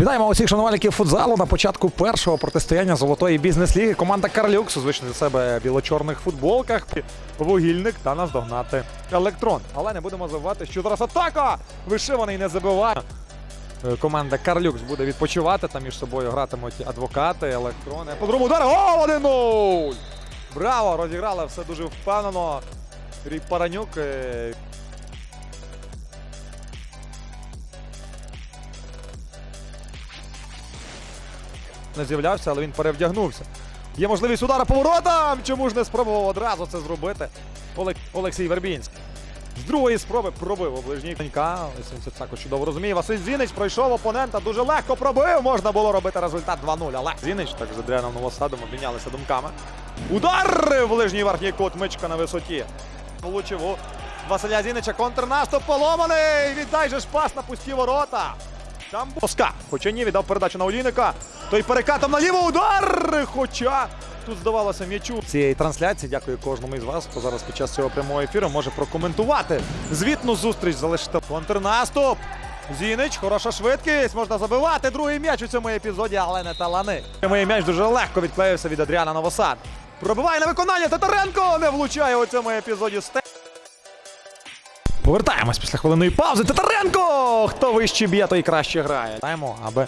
Вітаємо усіх шанувальників футзалу на початку першого протистояння золотої бізнес-ліги. Команда Карлюкс звичних для себе біло-чорних футболках. Вугільник та наздогнати електрон. Але не будемо забувати, що зараз атака! Вишиваний не забиває. Е, Команда Карлюкс буде відпочивати. Там між собою гратимуть адвокати, електрони. По другому удар. Гол 1-0! Браво! Розіграли все дуже впевнено. Рік Паранюк. Не з'являвся, але він перевдягнувся. Є можливість удара поворотом. Чому ж не спробував одразу це зробити. Олексій Вербінський? З другої спроби пробив у ближній конька. Це також чудово розуміє. Василь Зінич пройшов опонента, дуже легко пробив. Можна було робити результат 2-0. Але Зінич так з Адріаном Новосадом обмінялися думками. Удар в ближній верхній кут мичка на висоті. Влучив у Василя Зінича контрнаступ поломаний. Віддай же ж пас на пусті ворота. Там Боска. Хоча ні, віддав передачу на Олійника. Той перекатом наліво удар. Хоча тут здавалося м'ячу цієї трансляції. Дякую кожному із вас, хто зараз під час цього прямого ефіру може прокоментувати звітну зустріч. Залишити контрнаступ. Зінич, хороша швидкість. Можна забивати другий м'яч у цьому епізоді, але не талани. Прямий м'яч дуже легко відклеївся від Адріана Новосад. Пробиває на виконання. Татаренко не влучає у цьому епізоді. Повертаємось після хвилинної паузи. Татаренко! Хто вище б'є, той краще грає. Даємо, аби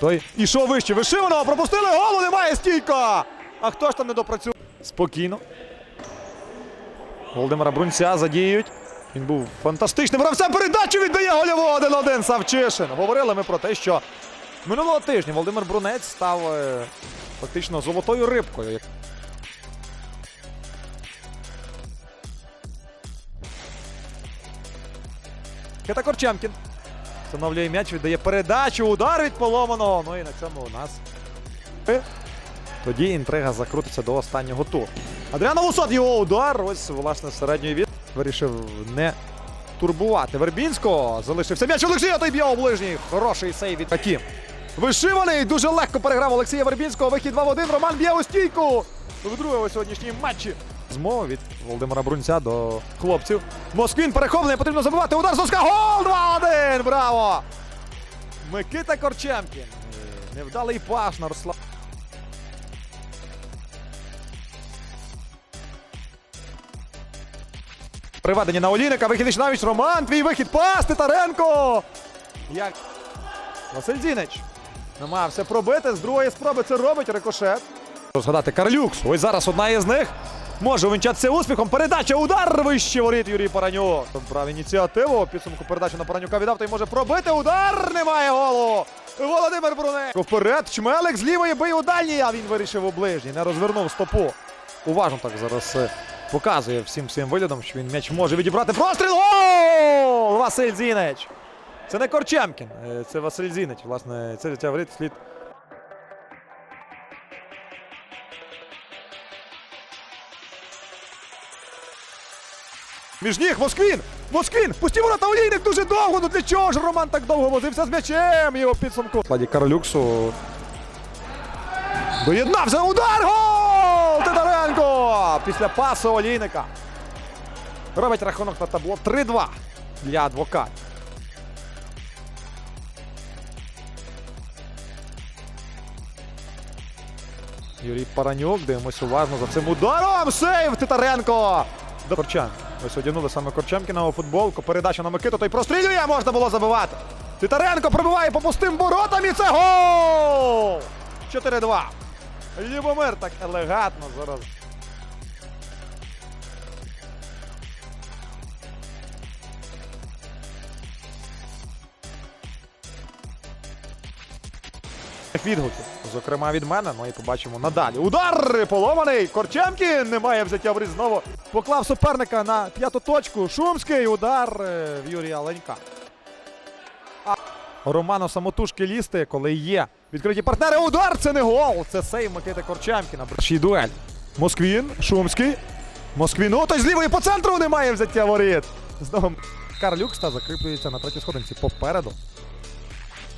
той ішов вище. Вишиваного пропустили голу, немає стійка! А хто ж там не допрацював? Спокійно. Володимира Брунця задіють. Він був фантастичним гравцем. Передачу віддає гольову 1-1 Савчишин. Говорили ми про те, що минулого тижня Володимир Брунець став е, фактично золотою рибкою. Кита Корчамкін. Встановлює м'яч, віддає передачу, удар від поломаного. Ну і на цьому у нас. Тоді інтрига закрутиться до останнього туру. Адріано Вусот, його удар. Ось, власне, середньої від. Вирішив не турбувати Вербінського. Залишився м'яч Олексія, той б'є у ближній. Хороший сейв від Акім. Вишиваний, дуже легко переграв Олексія Вербінського. Вихід 2 в 1. Роман б'є у стійку. Вдруге у сьогоднішній матчі. Змова від Володимира Брунця до хлопців. Москвін перехоплений, потрібно забивати. Удар Соска. Гол 2-1. Браво! Микита Корчемкін. Е, Невдалий паш на Руслан. Приведення на Олійника. Вихід навіть Роман. Твій вихід. Пас Титаренко. Як Василь Зінич. Намагався пробити. З другої спроби це робить рикошет. Згадати Карлюкс. Ось зараз одна із них. Може увінчатися успіхом. Передача, удар вище воріт Юрій Паранюк. Брав ініціативу. Підсумку передачу на Паранюка віддав. Той може пробити. Удар немає голу. Володимир Бруненко. Вперед. Чмелик з лівої бий у дальній, а він вирішив у ближній. Не розвернув стопу. Уважно так зараз е, показує всім своїм виглядом, що він м'яч може відібрати. Простріл! Гол! Василь Зінич. Це не Корчемкін, е, це Василь Зінич. Власне, це воріт слід. Між ніг Москвін! Москвін! Пусті ворота Олійник дуже довго! Ну для чого ж Роман так довго возився з м'ячем? Його підсумку. Складі Карлюксу. Доєднався удар! Гол! Титаренко! Після пасу Олійника. Робить рахунок на табло 3-2 для адвокатів. Юрій Паранюк, дивимось уважно за цим ударом. Сейв Титаренко! До Корчан. Ось одягнули саме Корчамкіна у футболку. Передача на Микиту, той прострілює, можна було забивати. Титаренко пробиває по пустим воротам і це гол! 4-2. Любомир так елегантно зараз. Відгуки, зокрема від мене. Ну і побачимо надалі. Удар поломаний. Корчемкін немає взяття в знову. Поклав суперника на п'яту точку. Шумський удар е, в Юрія Ленька. А Роману самотужки лізти, коли є відкриті партнери. Удар! Це не гол! Це сейв Микити Корчемкіна. Перший дуель. Москвін, Шумський. Москвіну, той з лівої по центру немає взяття воріт. Знову Карлюкс та закріплюється на третій сходинці попереду.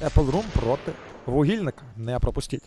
Apple Room проти вугільника. Не пропустіть.